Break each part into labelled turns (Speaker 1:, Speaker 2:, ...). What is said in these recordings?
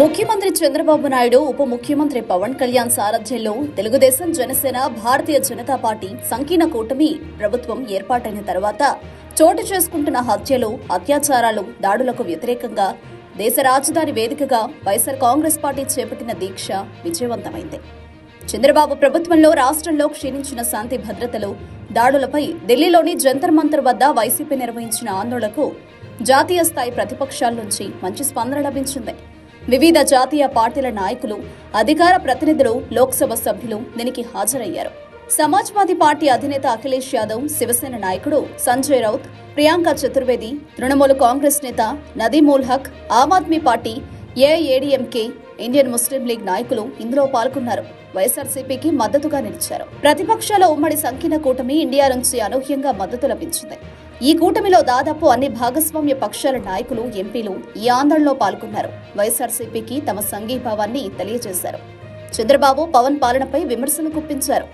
Speaker 1: ముఖ్యమంత్రి చంద్రబాబు నాయుడు ఉప ముఖ్యమంత్రి పవన్ కళ్యాణ్ సారథ్యంలో తెలుగుదేశం జనసేన భారతీయ జనతా పార్టీ సంకీర్ణ కూటమి ప్రభుత్వం ఏర్పాటైన తర్వాత చోటు చేసుకుంటున్న హత్యలు అత్యాచారాలు దాడులకు వ్యతిరేకంగా దేశ రాజధాని వేదికగా వైఎస్ఆర్ కాంగ్రెస్ పార్టీ చేపట్టిన దీక్ష విజయవంతమైంది. చంద్రబాబు ప్రభుత్వంలో రాష్ట్రంలో క్షీణించిన శాంతి భద్రతలు దాడులపై ఢిల్లీలోని జంతర్ మంతర్ వద్ద వైసీపీ నిర్వహించిన ఆందోళనకు జాతీయ స్థాయి ప్రతిపక్షాల నుంచి మంచి స్పందన లభించింది. వివిధ జాతీయ పార్టీల నాయకులు అధికార ప్రతినిధులు లోక్సభ సభ్యులు దీనికి హాజరయ్యారు. సమాజ్వాదీ పార్టీ అధినేత అఖిలేష్ యాదవ్ శివసేన నాయకుడు సంజయ్ రౌత్ ప్రియాంక చతుర్వేది తృణమూల్ కాంగ్రెస్ నేత Nadimul Haque Aam Aadmi Party AIADMK Indian Muslim League నాయకులు ఇందులో పాల్గొన్నారు. వైఎస్ఆర్సీపీకి మద్దతుగా నిలిచారు. ప్రతిపక్షాల ఉమ్మడి సంకీర్ణ కూటమి ఇండియా నుంచి అనూహ్యంగా మద్దతు లభించింది. ఈ కూటమిలో దాదాపు అన్ని భాగస్వామ్య పక్షాల నాయకులు ఎంపీలు ఈ ఆందోళనలో పాల్గొన్నారు. వైఎస్ఆర్సీపీకి తమ సంఘీభావాన్ని తెలియజేశారు. చంద్రబాబు పవన్ పాలనపై విమర్శలు గుప్పించారు.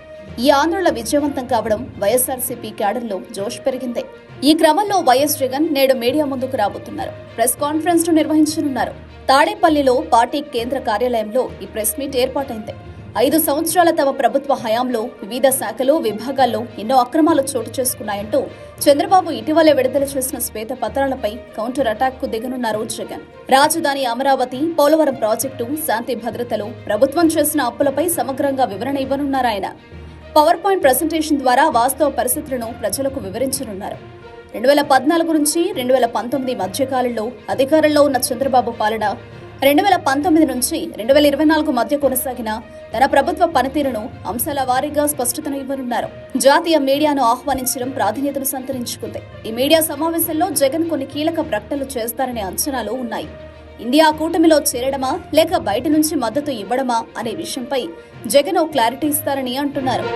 Speaker 1: ఈ ఆందోళన విజయవంతం కావడం వైఎస్ఆర్సీపీ క్యాడర్లో జోష్ పెరిగింది. ఈ క్రమంలో వైఎస్ జగన్ నేడు మీడియా ముందుకు రాబోతున్నారు. ప్రెస్ కాన్ఫరెన్స్ను నిర్వహించనున్నారు. తాడేపల్లిలో పార్టీ కేంద్ర కార్యాలయంలో ఈ ప్రెస్ మీట్ ఏర్పాటైంది. ఐదు సంవత్సరాల తమ ప్రభుత్వ హయాంలో వివిధ శాఖలు విభాగాల్లో ఎన్నో అక్రమాలు చోటు చేసుకున్నాయంటూ చంద్రబాబు ఇటీవలే విడుదల చేసిన శ్వేత పత్రాలపై కౌంటర్ అటాక్కు దిగనున్నారు జగన్. రాజధాని అమరావతి పోలవరం ప్రాజెక్టు శాంతి భద్రతలు ప్రభుత్వం చేసిన అప్పులపై సమగ్రంగా వివరణ ఇవ్వనున్నారు ఆయన. పవర్ పాయింట్ ప్రజెంటేషన్ ద్వారా వాస్తవ పరిస్థితులను ప్రజలకు వివరించనున్నారు. రెండు వేల పద్నాలుగు నుంచి రెండు వేల పంతొమ్మిది మధ్యకాలంలో అధికారంలో ఉన్న చంద్రబాబు పాలన రెండు వేల పంతొమ్మిది నుంచి రెండు వేల ఇరవై నాలుగు మధ్య కొనసాగిన తన ప్రభుత్వ పనితీరును అంశాల వారీగా స్పష్టతను ఇవ్వనున్నారు. జాతీయ మీడియాను ఆహ్వానించడం ప్రాధాన్యతను సంతరించుకుంది. ఈ మీడియా సమావేశంలో జగన్ కొన్ని కీలక ప్రకటనలు చేస్తారనే అంచనాలు ఉన్నాయి. ఇండియా కూటమిలో చేరడమా లేక బయట నుంచి మద్దతు ఇవ్వడమా అనే విషయంపై జగన్ ఓ క్లారిటీ ఇస్తారని అంటున్నారు.